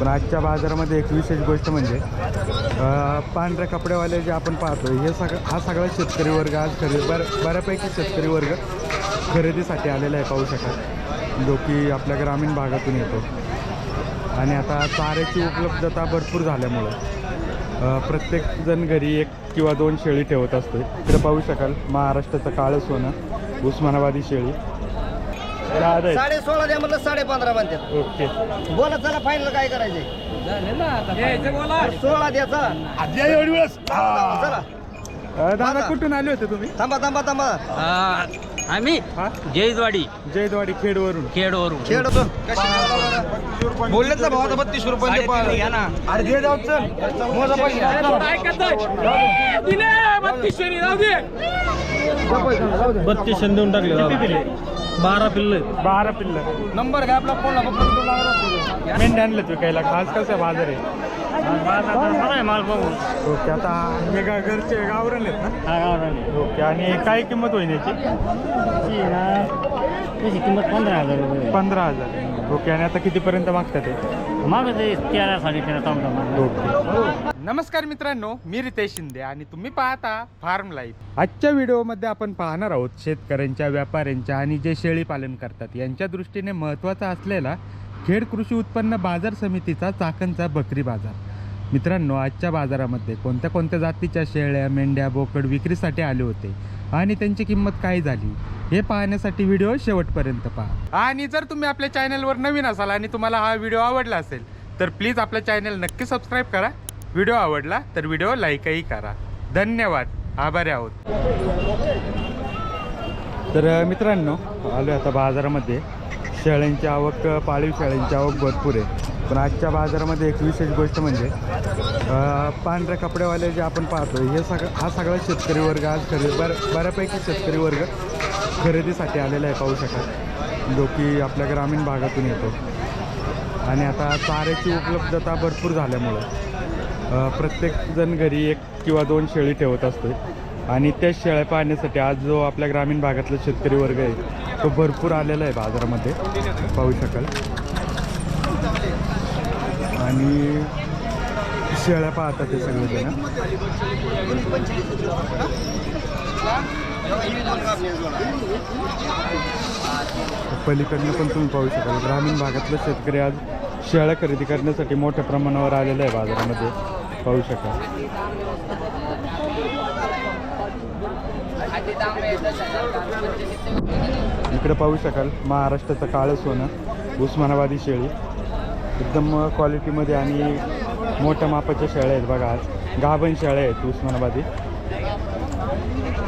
पण आजच्या बाजारामध्ये एक विशेष गोष्ट म्हणजे पांढऱ्या कपडेवाले जे आपण पाहतो हे सग हा सगळा शेतकरी वर्ग आज खरेदी बर बऱ्यापैकी शेतकरी वर्ग खरेदीसाठी आलेला आहे पाहू शकाल. जो की आपल्या ग्रामीण भागातून येतो. आणि आता चाऱ्याची उपलब्धता भरपूर झाल्यामुळं प्रत्येकजण घरी एक किंवा दोन शेळी ठेवत असतो इकडे पाहू शकाल महाराष्ट्राचं काळं सोनं उस्मानाबादी शेळी. साडे सोळा द्या म्हणलं साडे पंधरा म्हणतात. ओके. बोला चला फायनल काय करायचंय? सोळा द्या चला. चला. अ, दादा कुठून आले होते तुम्ही? थांबा थांबा थांबा. आम्ही हा? जयदवाडी जयदवाडी खेडवरून. खेडवरून. खेळ होतो बोलले तर भाऊ आता बत्तीस रुपये अरे दे जाऊ चल. मोजा बत्तीस देऊन टाकले बारा पिल्ल बारा पिल्ल. नंबर काय आपला फोन मेंढ्या आणलं विकायला खास कसा बाजार आहे? माल बघू ओके आता हे घरचे गावरण आहेत ना? हा गावरान ओके आणि काय किंमत होईल याची? त्याची किंमत पंधरा हजार रुपये. पंधरा हजार. ओके आणि आता कितीपर्यंत मागतात ते मागं ते तेरा नमस्कार मित्रांनो मी रितेश शिंदे आणि तुम्ही पाहता फार्म लाईफ. आजच्या व्हिडिओमध्ये आपण पाहणार आहोत शेतकऱ्यांच्या व्यापाऱ्यांच्या आणि जे शेळी पालन करतात यांच्या दृष्टीने महत्त्वाचा असलेला खेड कृषी उत्पन्न बाजार समितीचा चाकणचा बकरी बाजार. मित्रांनो आजच्या बाजारामध्ये कोणत्या कोणत्या जातीच्या शेळ्या मेंढ्या बोकड विक्रीसाठी आले होते आणि त्यांची किंमत काय झाली हे पाहण्यासाठी व्हिडिओ शेवटपर्यंत पहा. आणि जर तुम्ही आपल्या चॅनलवर नवीन असाल आणि तुम्हाला हा व्हिडिओ आवडला असेल तर प्लीज आपल्या चॅनल नक्की सबस्क्राईब करा. व्हिडिओ आवडला तर व्हिडिओ लाईकही करा. धन्यवाद. आभारी आहोत. तर मित्रांनो आलो आता बाजारामध्ये. शेळ्यांची आवक पाळीव शेळ्यांची आवक भरपूर आहे. पण आजच्या बाजारामध्ये एक विशेष गोष्ट म्हणजे पांढऱ्या कपडेवाले जे आपण पाहतो हे सगळं हा सगळा शेतकरी वर्ग आज खरेदी बर बऱ्यापैकी शेतकरी वर्ग खरेदीसाठी आलेला आहे पाहू शकाल. जो की आपल्या ग्रामीण भागातून येतो. आणि आता चाऱ्याची उपलब्धता भरपूर झाल्यामुळं प्रत्येकजण घरी एक किंवा दोन शेळी ठेवत असतो आणि त्या शेळ्या पाहण्यासाठी आज जो आपल्या ग्रामीण भागातला शेतकरी वर्ग आहे तो भरपूर आलेला आहे बाजारामध्ये. पाहू शकाल. आणि शेळ्या पाहतात ते सगळेजण पलीकडनं पण तुम्ही पाहू शकाल. ग्रामीण भागातले शेतकरी आज शेळ्या खरेदी करण्यासाठी मोठ्या प्रमाणावर आलेलं आहे बाजारामध्ये. पाहू शकाल. इकडे पाहू शकाल महाराष्ट्राचं काळं सोनं उस्मानाबादी शेळी. एकदम क्वालिटीमध्ये आणि मोठ्या मापाच्या शेळ्या आहेत बघा आज. गाभण शेळ्या आहेत उस्मानाबादी.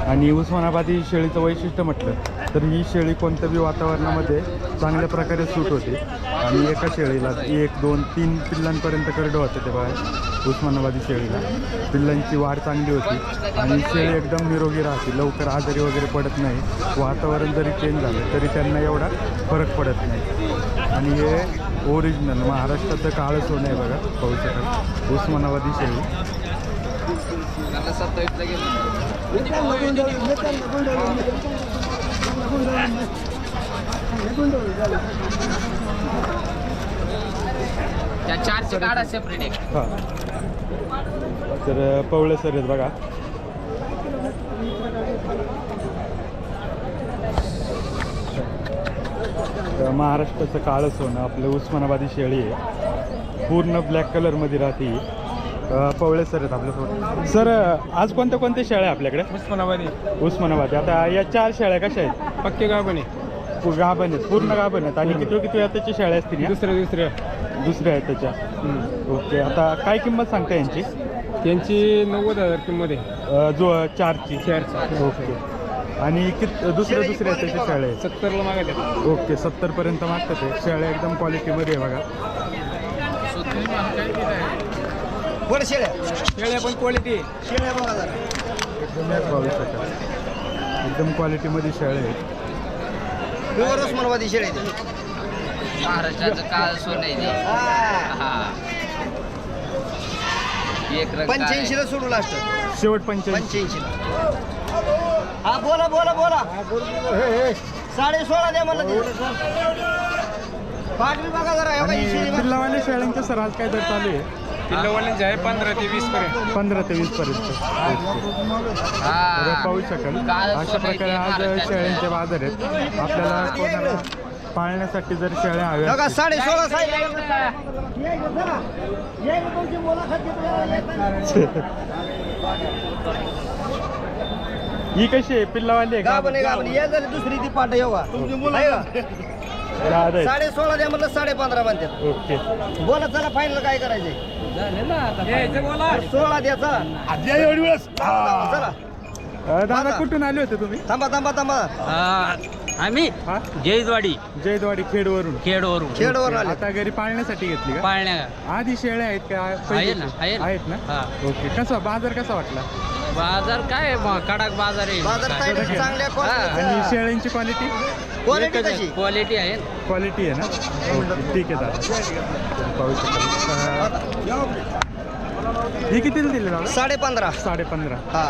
आणि उस्मानाबादी शेळीचं वैशिष्ट्य म्हटलं तर ही शेळी कोणत्या बी वातावरणामध्ये चांगल्या प्रकारे सूट होते. आणि एका शेळीला एक दोन तीन पिल्लांपर्यंत करडं होते ते बघा उस्मानाबादी शेळीला. पिल्लांची वाढ चांगली होती. आणि शेळी एकदम निरोगी राहते. लवकर आजारी वगैरे पडत नाही. वातावरण जरी चेंज झालं तरी त्यांना एवढा फरक पडत नाही. आणि हे ओरिजिनल महाराष्ट्राचं काळं सोनं आहे बघा पाहू शकाल. उस्मानाबादी शेळी. हां. तर पवळे सर आहेत बघा. तर महाराष्ट्राचं काळं सोनं आपलं उस्मानाबादी शेळी आहे. पूर्ण ब्लॅक कलरमध्ये राहते पवळे सर आहेत आपल्यासोबत सर आज कोणत्या कोणत्या शेळ्या आहे आपल्याकडे? उस्मानाबादी. उस्मानाबादी. आता या चार शेळ्या कशा आहेत? पक्के गाभणे पू- गाभण आहेत पूर्ण गाभण आहेत. आणि किती किती त्याच्या शेळ्या असतील? दुसऱ्या दुसऱ्या. दुसऱ्या आहेत त्याच्या. ओके आता काय किंमत सांगता यांची? त्यांची नव्वद हजार किंमत आहे. जो चारची. चारची. ओके. आणि कित दुसऱ्या दुसऱ्या त्याच्या शेळ्या आहेत. सत्तरला मागायचे ओके सत्तर पर्यंत मागतात ते. शेळ्या एकदम क्वालिटीमध्ये आहे बघा. बरं शेळ्या. शेळ्या पण क्वालिटी शेळ्या बघा जरा. एकदम एक पाहू शकाल एकदम क्वालिटीमध्ये शेळ्या आहेत. प्युअर उस्मानाबादी शेळ्या महाराष्ट्राचं काळ सोनं आहे ते. हा. एक रंग पंच्याऐंशी ला सोडू लास्ट शेवट पंच्याऐंशी. पंच्याऐंशी ला हा बोला बोला बोला. साडे सोळा द्या मला बी बघा जरा हे बघा, ही आणि शेळी बघा. पिल्लावाले शेळ्यांचे सर आज काय दर चालू आहे? किल्लोवाल्यांचे आहे पंधरा ते वीस पर्यंत. पंधरा ते वीस पर्यंत. तर हा पाहू शकाल. काल अशा प्रकारे आज शेळ्यांचे बाजार आहेत. आपल्याला कोणाला पाळण्यासाठी जर शेळ्या हव्या बघा असतील, साडे सोळा ही कशी आहे? पिल्लावाली आहे गाभण आहे का गाभण ये झाली दुसरी ती पाठ आहे बघा तुमची मुलं दहा आहेत. साडे सोळा द्या म्हणलं साडे पंधरा म्हणतात. ओके. बोला चला फायनल काय करायचंय? सोळा द्या चला. चला. अ, दादा कुठून आले होते तुम्ही? थांबा थांबा थांबा. आम्ही हा? जयजवाडी जयदवाडी खेडवरून. खेडवरून. खेडवर आले. आता घरी पाळण्यासाठी घेतली का? पाळण्या आधी शेळ्या आहेत का? पहिलेचे? ना, आहे ना. आहेत ना? हा. ओके. कसा बाजार कसा वाटला? बाजार काय म- कडक बाजार आहे. बाजार काय? काय चांगल्या आणि शेळ्यांची क्वालिटी क्वालिटी कशी आहे. क्वालिटी आहे क्वालिटी आहे ना? ओके ठीक आहे दादा पाहू शकाल अ, ही कितीला दिली दादा? साडे पंधरा साडे पंधरा हा.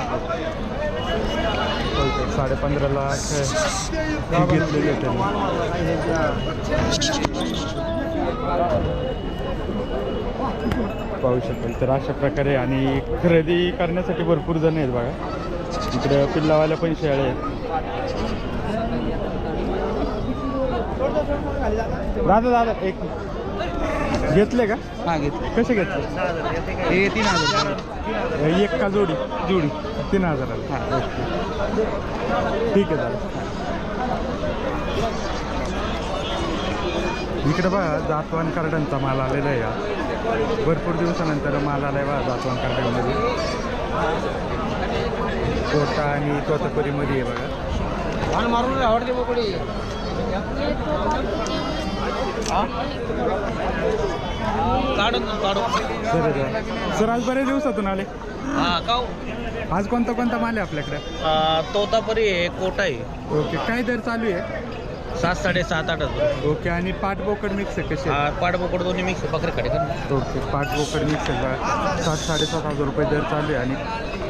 साडे पंधराला घेतलेली आहे त्यांनी. पाहू शकाल. तर अशा प्रकारे आणि खरेदी करण्यासाठी भरपूर जण आहेत बघा. इकडे पिल्लावाल्या पण शेळ्या आहेत. दादा दादा एक घेतले का? हा घेतलं. कसे घेतले? हे तीन हजार एक का जोडी? जोडी. तीन हजाराला हां. ओके ठीक आहे दादा इकडे बघा जातवान कार्डांचा माल आलेला आहे या भरपूर दिवसानंतर माल आलाय बघा जातवान कार्डांमध्ये. कोटा आणि तोतापुरीमध्ये आहे बघा. मारून आवडते बोकडी काढून काढून सर आज बरेच दिवसातून आले. हा आज कोणता कोणता माल आहे आपल्याकडे? तोतापरी आहे कोटा आहे ओके काय दर चालू आहे? सात साडे सात आठ हजार ओके आणि पाट बोकड मिक्स आहे कसे? आहेत? बोकड दोन्ही मिक्स बकरे कडे ओके पाच बोकड मिक्स आहे सात साडेसात हजार रुपये दर चालू आहे आणि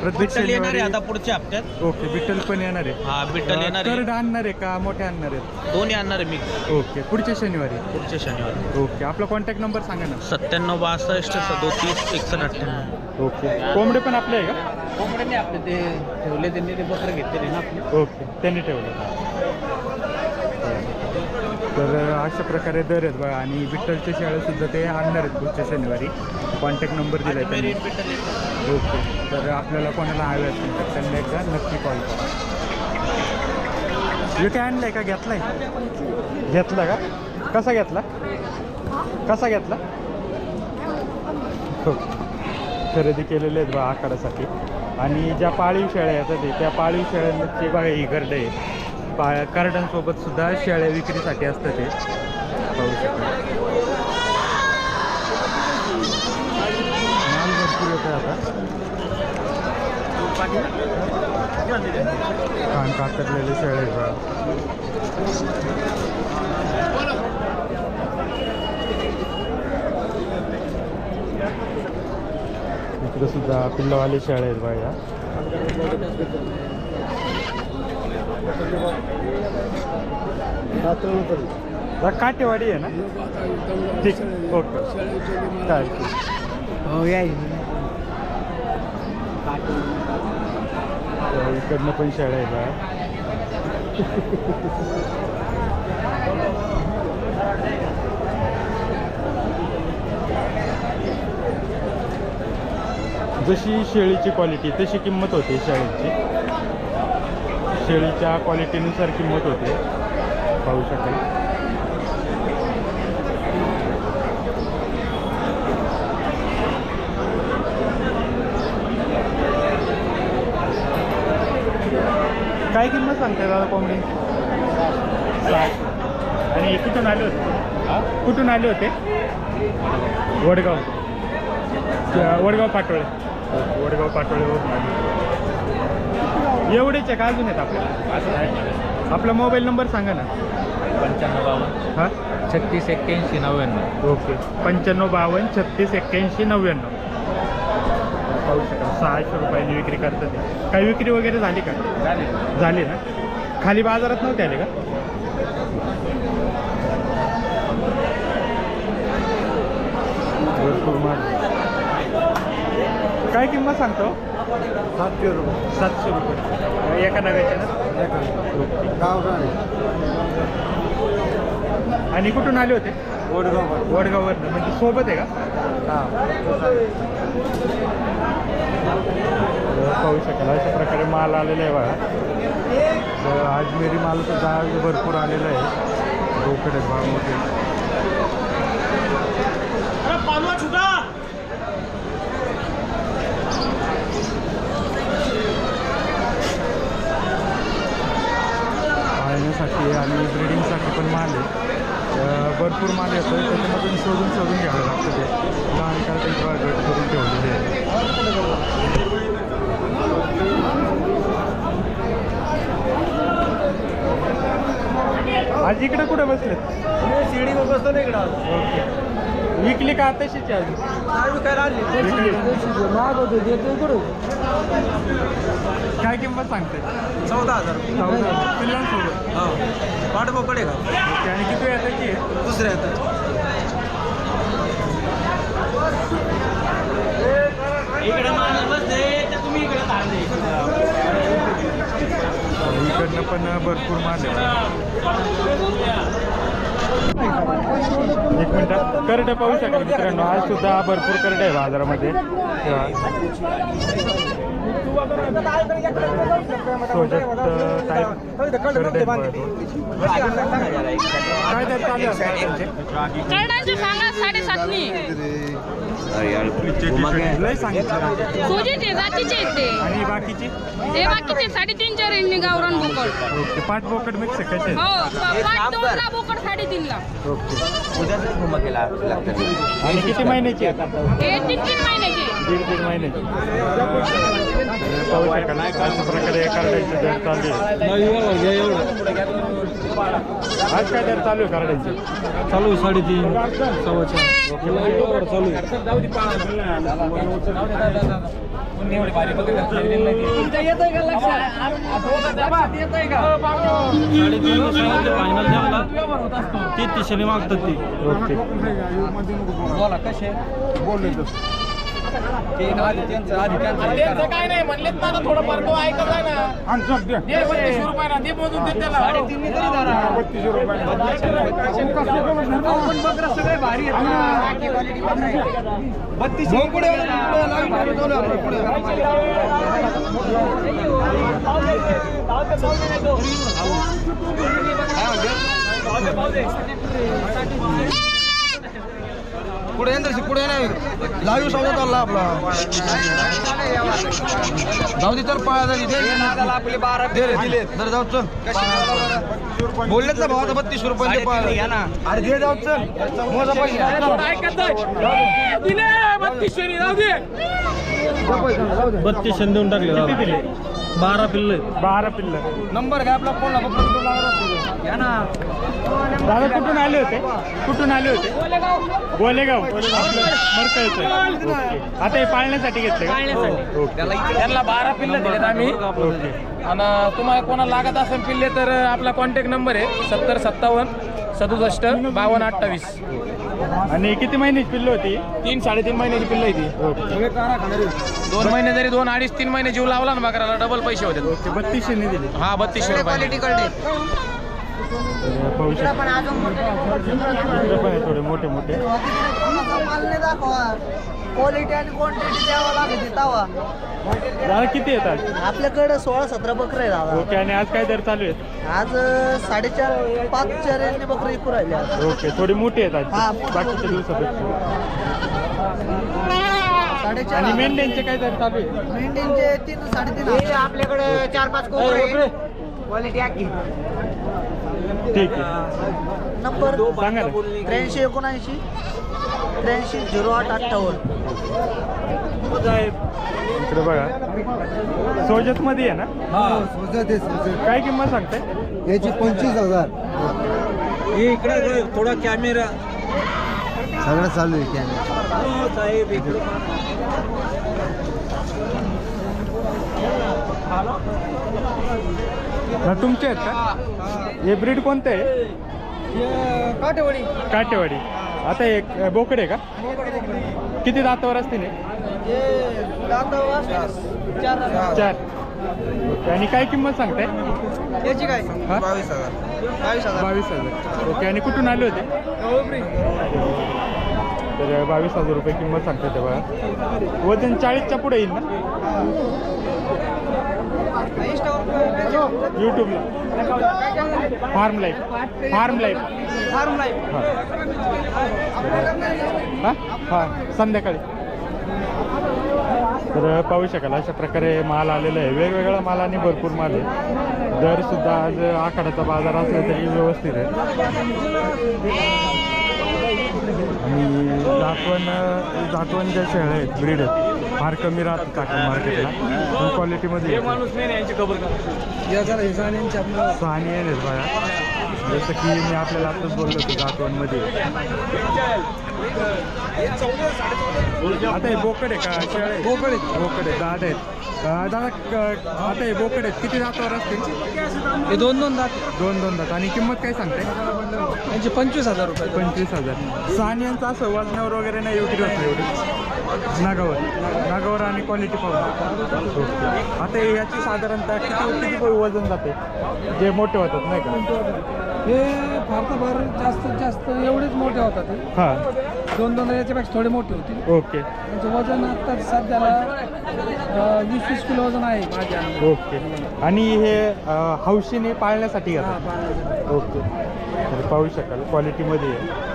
बिट्टल येणार आहे आता पुढच्या हप्त्यात. ओके बिट्टल पण येणार आहे. हा बिट्टल येणार आहे. कर्ड आणणार आहे का? मोठे आणणार आहेत? दोन्ही आणणार आहे मिक्स ओके पुढच्या शनिवारी. पुढच्या शनिवारी. ओके आपला कॉन्टॅक्ट नंबर सांगा ना. सत्त्याण्णव बासष्ट सदोतीस एकसष्ट अठ्ठ्याण्णव. ओके कोंबडे पण आपले आहे का? कोंबड्यांनी आपले ते ठेवले त्यांनी ते बकरं घेतलेले ना आपले. ओके त्यांनी ठेवलं. तर अशा प्रकारे दर आहेत बघा. आणि विठ्ठलचे शाळे सुद्धा ते आणणार आहेत पुढच्या शनिवारी. कॉन्टॅक्ट नंबर दिला आहे त्यांनी. ओके तर आपल्याला कोणाला हवे असेल तर त्यांना एकदा नक्की कॉल करा. काय आणलंय का? घेतलाय? घेतला का? कसा घेतला? कसा घेतला? हो. खरेदी केलेले आहेत बा आखाड्यासाठी. आणि ज्या पाळीव शेळ्या येतात ते, त्या पाळीव शेळ्यांची बघा ही गर्ड आहे. पा कार्डांसोबत सुद्धा शेळ्या विक्रीसाठी असतं ते. पाहू माल भरपूर येतो आता. कान कातरलेले शेळे आहेत इकडे सुद्धा पिल्लावाले शेळ्या आहेत बाया हा, काटेवाडी आहे ना? ठीक ओके. चालेल हो या तर इकडनं पण शेळ्या आहेत बघा जशी शेळीची क्वालिटी तशी किंमत होते शेळीची. शेळीच्या क्वालिटीनुसार किंमत होते. पाहू शकाल. काय किंमत सांगताय दादा कोंबडी? आणि कुठून आले होते? कुठून आले होते? वडगाव. वडगाव पाटोळे. वडगाव पाटोळेवरून आले. एवढेच आहे का अजून आहेत आपल्याला. आपला मोबाईल नंबर सांगा ना. पंच्याण्णव बावन्न. हां? छत्तीस एक्क्याऐंशी नव्याण्णव. ओके. पंच्याण्णव बावन्न छत्तीस एक्क्याऐंशी नव्याण्णव. पाहू शकाल सहाशे रुपयांनी विक्री करतात ते. काही विक्री वगैरे झाली का? झाली ना? खाली बाजारात नव्हते आले का? भरपूर माल. काय किंमत सांगतो? सातशे रुपये. सातशे रुपये. एका नव्याच्या ना? गाव आणि कुठून आले होते? वडगाव वडगाववरनं. म्हणजे सोबत आहे का? पाहू शकाल. अशा प्रकारे माल आलेला आहे बघा. तर अजमेरी माल आज भरपूर आलेला आहे. रोकड भाव मोठे पाळण्यासाठी आणि ब्रिडिंगसाठी पण माल आहे. भरपूर माल येतो त्याच्यामधून शोधून शोधून घ्यावं लागतं ते. लहान काळ त्यांची गट करून ठेवलेले आहे. आज इकडे कुठे बसले शिर्डीवर बसतो ना इकडं ओके विकली का तशीच आहे अजून मागवतो देतो इकडं काय किंमत सांगते? चौदा हजार. चौदा पिल्लांसोबत? हो. पाठ बोकडे का? ओके आणि किती वेळ त्याची आहे दुसऱ्या येतात इकडे माणूस बसते तुम्ही इकडे इकडनं पण भरपूर माल आहे. एक मिनिट. करडे पाहू शकाल मित्रांनो. आज सुद्धा भरपूर करडे आहे बाजारामध्ये. टाईप करडे. काय दर चालू आहे? त्यांचे? करडांचे सांगा साडेसातनी लय सांगितलं सोजीचे जातीचे आहेत ते. आणि बाकीची? ते बाकीचे साडेतीनच्या रेंजने गावरान बोकड. ओके पाठ बोकड मिक्स आहे कसे हो प- पाच दोनला बोकड साडेतीनला. ओके. आणि किती महिन्याची आहेत हे तीन तीन महिन्याचे. दीड दीड महिन्याची. पाहू अशा प्रकारे कार्डांचे दर चालू आहे आज काय दर चालू आहे. कार्डांचे चालू साडेतीन सव्वा चार चालू द्यावला तेहतीसशे मागतात ती. ओके. बोला कसे? बोलले ते आधी त्यांचं आधी त्यांचं काय नाही म्हणलेत ना थोडं फार तो ऐकत आहे ना दे बत्तीसशे रुपयाला दे मोजून दे त्याला बकरं सगळे भारी आहेत ना बत्तीस पुढे लाईन पुढे नाही लाईव्ह सौदा चालला आपला. जाऊ दे तर पाया झाली आपले बारा दिले तर जाऊ चल. बोललेत ना भाऊ आता बत्तीस रुपये ना. अरे दे जाऊ चल. मोजा बत्तीसशे देऊन टाकले बारा पिल्ले. बारा पिल्ल. नंबर काय आपला फोन या ना. दादा कुठून आले होते? कुठून आले होते? गोलेगाव मरकळचं. आता हे पाळण्यासाठी घेतले का? ओके. त्यांना बारा पिल्ले दिलेत आम्ही. ओके आणि तुम्हाला कोणाला लागत असेल पिल्ले तर आपला कॉन्टॅक्ट नंबर आहे सत्तर सत्तावन्न सदुसष्ट बावन्न अठ्ठावीस. आणि किती महिन्याची पिल्ल होती? तीन साडेतीन महिन्याची पिल्ल आहे ती दोन महिने जरी दोन अडीच तीन महिने जीव लावला ना बकराला डबल पैसे होते. बत्तीसशे दिली. हा बत्तीसशे रुपये पाहू शकता. इकडे पण आहे थोडे मोठे मोठे क्वालिटी आणि क्वांटिटी द्यावं लागते तवा दादा किती येतात? आपल्याकडे सोळा सतरा बकरं आहे दादा. ओके आणि आज काय दर चालू आहेत? आज अं, साडेचार पाचच्या रेंजने बकरं विकू राहिले आज. ओके थोडी मोठी आहेत हा, मोठी. बाकीच्या दिवसापेक्षा. साडेचार आणि मेंढ्यांचे काय दर चालू आहे मेंढींचे तीन साडेतीन आपल्याकडे चार पाच कोबरे क्वालिटी आखी ठीक आहे. नंबर सांगा ना. त्र्याऐंशी एकोणऐंशी त्र्याऐंशी झिरो आठ अठ्ठावन्न. इकडे बघा. सोजत मध्ये आहे ना काय किंमत सांगताय? याची पंचवीस हजार. हे इकडे इकडे थोडा कॅमेरा. सगळं चालू आहे कॅमेरा. साहेब इकडे हा, तुमचे आहेत का? हे ब्रीड कोणते आहे? काटेवाडी. काटेवाडी. आता एक बोकड आहे का? किती दातावर असतील हे? चार ओके आणि काय किंमत सांगताय? याची काय? हा? बावीस हजार. बावीस हजार. बावीस हजार. ओके आणि कुठून आले होते? तर बावीस हजार रुपये किंमत सांगते ते बघा. वजन चाळीसच्या पुढे येईल ना? यूट्यूबला farm life farm life farm life हां. हां? संध्याकाळी. तर पाहू शकाल अशा प्रकारे माल आलेला आहे. वेगवेगळा माल आणि भरपूर माल आहे. दर सुद्धा आज आखाड्याचा बाजार असला तरी व्यवस्थित आहे. आणि जातवन जातवन ज्या शेळ्या आहेत ब्रीड आहेत. फार कमी राहतात चाकण मार्केटला पण क्वालिटीमध्ये सहानी आहेत बघा. जसं की मी आपल्याला आत्ताच बोललो होतो जातवनमध्ये आता हे बोकड आहे का? शेळ बोकड आहे. बोकड आहे. दाद आहेत. दादा क- आता हे बोकड आहेत. किती दातावर असतील? हे दोन दोन दात दोन दोन दात आणि किंमत काय सांगते यांचे पंचवीस हजार रुपये पंचवीस हजार. सानियांचं असं वजनावर वगैरे नाही विक्री होत नाही एवढी. नागावर. नागावर आणि क्वालिटी ओके. आता हे याची साधारणतः किती किती वजन जाते? जे मोठे होतात नाही का? हे फार तर फार जास्तीत जास्त एवढेच मोठे होतात. हे. हां. दोन दोन याच्यापेक्षा थोडे मोठे होतील ओके. त्यांचं वजन आता सध्याला वीस वीस किलो वजन आहे माझ्या. ओके. आणि हे अं, हौशीने पाळण्यासाठी हा. ओके. तर पाहू शकाल क्वालिटीमध्ये आहे.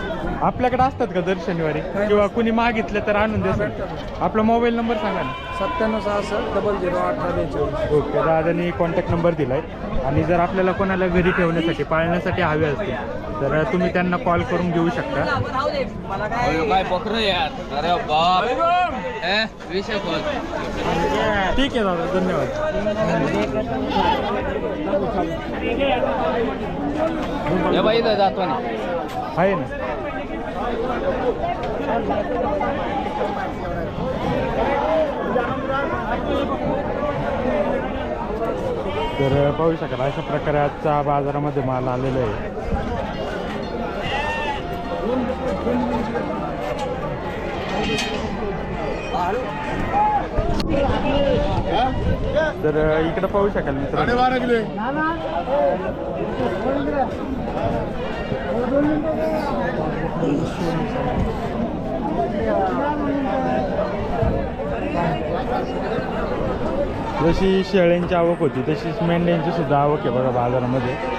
आपल्याकडे असतात का दर शनिवारी? किंवा कुणी मागितलं तर आणून देतात? आपला मोबाईल नंबर सांगा ना. सत्त्याण्णव सहासष्ट डबल झिरो अठरा बेचाळीस ओके. दादानी कॉन्टॅक्ट नंबर दिलाय. आणि जर आपल्याला कोणाला घरी ठेवण्यासाठी पाळण्यासाठी हवे असतील तर तुम्ही त्यांना कॉल करून घेऊ शकता. काय बकरं यार. अरे बाप. ए, विषय बोल ठीक आहे दादा धन्यवाद. हे बाई इथं जातो ना. आहे ना. तर पाहू शकाल अशा प्रकारे आजच्या बाजारामध्ये माल आलेला आहे. तर इकडे पाहू शकाल मित्रांनो. जशी शेळ्यांची आवक होती तशीच मेंढ्यांची सुद्धा आवक आहे बघा बाजारामध्ये.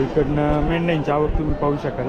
इकडनं मेंढ्यांची आवक तुम्ही पाहू शकाल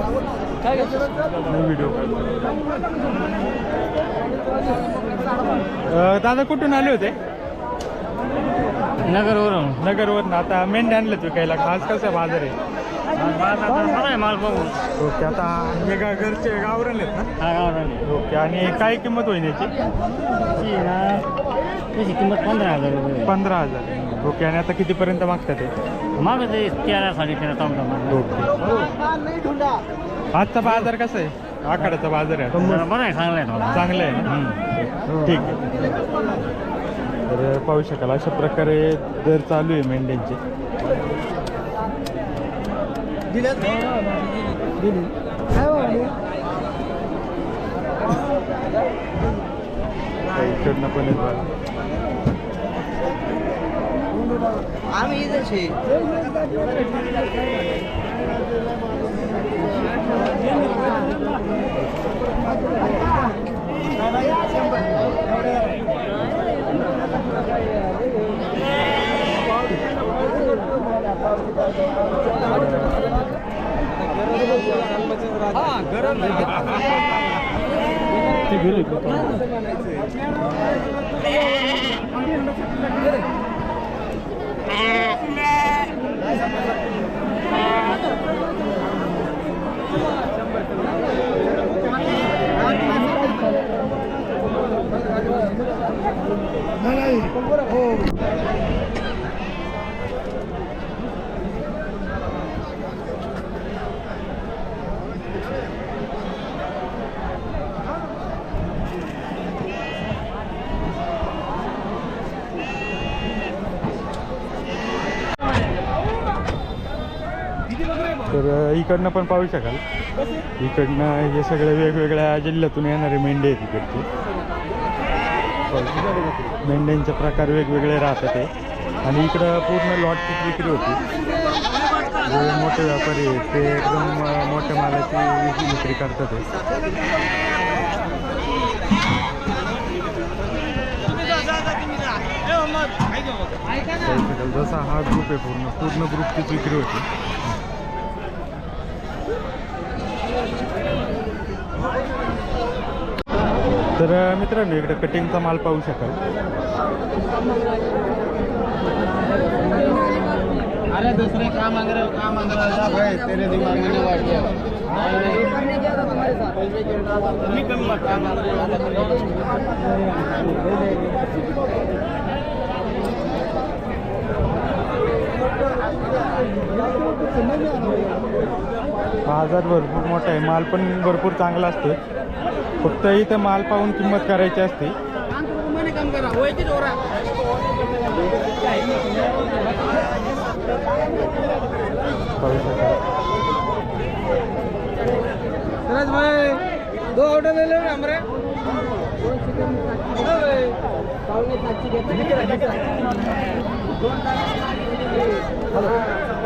का? नाही व्हिडिओ दादा कुठून आले होते? नगरवरून. नगरवरून. आता मेंढ्या आणलेत विकायला. आज कसा बाजार आहे? माल बघून ओके आता हे गा घरचे गावरण आहेत ना? हा गावरान ओके आणि काय किंमत होईल याची? त्याची किंमत पंधरा हजार रुपये पंधरा हजार. ओके आणि आता कितीपर्यंत मागतात ते? मागं ते तेरा साडे तेरा तांबडा ओके. आजचा बाजार कसा आहे? आखाड्याचा बाजार आहे. बरं आहे चांगला आहे थोडा. चांगलं आहे ना? ठीक आहे. तर पाहू शकाल अशा प्रकारे दर चालू आहे मेंढ्यांचे. इकडनं पण आहेत आम्ही इथेच हो. तर इकडनं पण पाहू शकाल. इकडनं हे सगळे वेगवेगळ्या जिल्ह्यातून येणारे मेंढे आहेत इकडचे. मेंढ्यांचे प्रकार वेगवेगळे राहतात ते आणि इकडं पूर्ण लॉटचीच विक्री होती. जे मोठे व्यापारी आहेत ते एकदम मोठ्या मालाची विक- विक्री करतात. जसा हा ग्रुप आहे पूर्ण पूर्ण ग्रुपचीच विक्री होती. तर मित्रांनो इकडे कटिंगचा माल पाहू शकाल. अरे दुसरे काम हो काम मांग रहे जा भाई तेरे दिमाग में नहीं बैठ गया बाजार भरपूर मोठा आहे. माल पण भरपूर चांगला असतो फक्त इथं माल पाहून किंमत करायची असते. पाहू शकाल भाई दो ऑर्डर ले लो